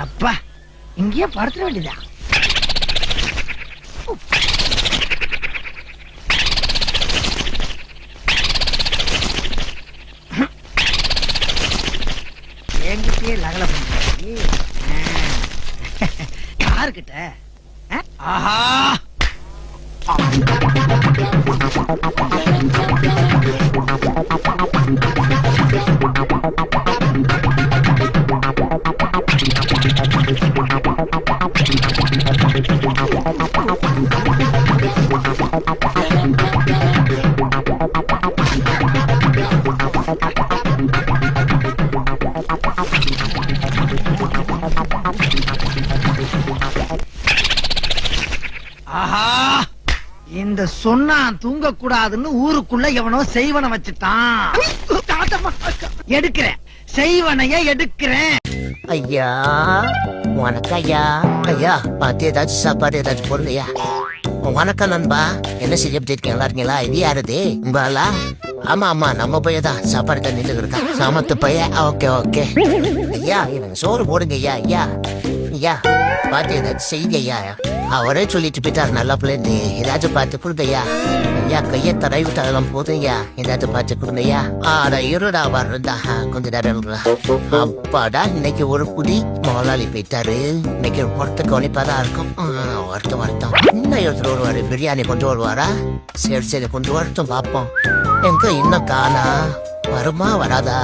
அப்பா இங்கேயே படுத்துட வேண்டியதா எங்கிட்டே லகல பண்ணி யாருக்கிட்ட? ஆஹா! ஆஹா! இந்த சொன்னா தூங்க கூடாதுன்னு ஊருக்குள்ள எவனோ செய்வன வச்சுட்டான். எடுக்கிறேன். செய்வனைய எடுக்கிறேன். ஐயா வணக்கம் ஐயா ஐயா பார்த்து ஏதாச்சும் சாப்பாடு ஏதாச்சும் பொருளையா? வணக்கம் நண்பா என்ன செய்ய எப்படி இருக்கீங்க? நல்லா இருக்கீங்களா? இது யாருது? உங்களா ஆமா ஆமா நம்ம பையன் தான். சாப்பாடு தண்ணியில் இருக்கா சாமத்து பையன்? Okay okay. ஐயா எனக்கு சோறு போடுங்க ஐயா ஐயா. ஐயா பார்த்து ஏதாச்சும் செய்யுங்க ஐயா அவரே சொல்லிட்டு போயிட்டாரு நல்லா பிள்ளைன்னு ஏதாச்சும் பார்த்து கொடுங்க ஐயா கையை தடவி தரலாம் போதும் ஐயா ஏதாச்சும் பார்த்து கொடுங்க ஐயா இருடா வர்றதா கொஞ்ச நேரம் அப்பாடா இன்னைக்கு ஒரு புடி முதலாளி போயிட்டாரு. இன்னைக்கு ஒருத்த கவனிப்பாதான் இருக்கும். ஆ, வருத்தம் வருத்தம். இன்னும் ஒருத்தர் வருவாரு பிரியாணி கொண்டு வருவாரா? சரி சரி கொண்டு வரட்டும் பார்ப்போம் எங்க இன்னும் காணா? வருமா வராதா?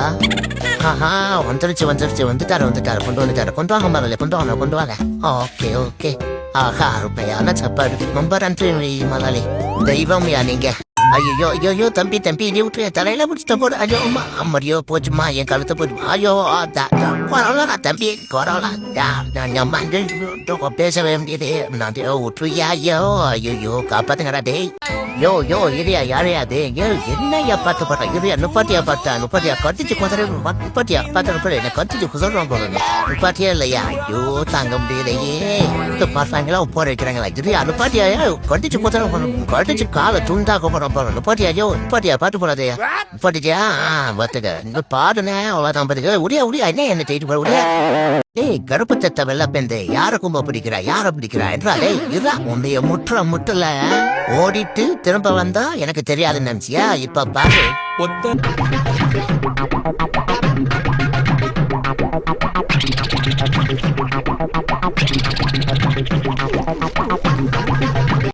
ஆஹா வந்துருச்சு வந்துருச்சு வந்துட்டாரு வந்துட்டாரு கொண்டு வந்துட்டாரு கொண்டு வாங்க மரலே கொண்டு வாங்க கொண்டு வாங்க ஓகே ஓகே ஆஹா அருமையான சாப்பாடு ரொம்ப நன்றி மலாலி தெய்வம் யா நீங்க ஐயோ ஐயோ தம்பி தம்பி நீ விட்டு தலையில முடிச்சுட்ட போடு ஐயோ அம்மா அம்மடியோ போச்சுமா என் கழுத்தை போச்சுமா ஐயோ கொரோனா தம்பி கொரோனா யா, நான் அம்மா பேச நான் விட்டுருயா ஐயோ ஐயோ காப்பாத்துங்கடா டேய் யோ யோ இதையா யாரையா அது யோ என்னையா பார்த்து போற இதையா நுப்பாட்டியா பார்த்தா? நுப்பாட்டியா கட்டிச்சு குதிரை நுப்பாட்டியா பார்த்தா நுப்பாட்டி என்ன கட்டிச்சு குதிரை போறேன் நுப்பாட்டியா இல்லையா? ஐயோ தாங்க முடியலையே. இந்த பசங்களா போற வைக்கிறாங்களா? இதையா நுப்பாட்டியா கட்டிச்சு குதிரை கட்டிச்சு காலை துண்டா போறோம் போறோம் நுப்பாட்டியா யோ நுப்பாட்டியா பார்த்து போறாதையா நுப்பாட்டியா பார்த்துக்க. இந்த பாடுனே அவ்வளோதான் பார்த்துக்க. உடையா உடையா என்ன என்ன செய்து போற உடியா? ஏய் கருப்பு தத்த வெள்ளப்பெந்தே யார கும்ப பிடிக்கிறா? யார பிடிக்கிறா? என்றா டேய் இருடா உன்னைய முற்ற முட்டல ஓடிட்டு திரும்ப வந்தா எனக்கு தெரியாதுன்னு நினைச்சியா? இப்ப பாரு.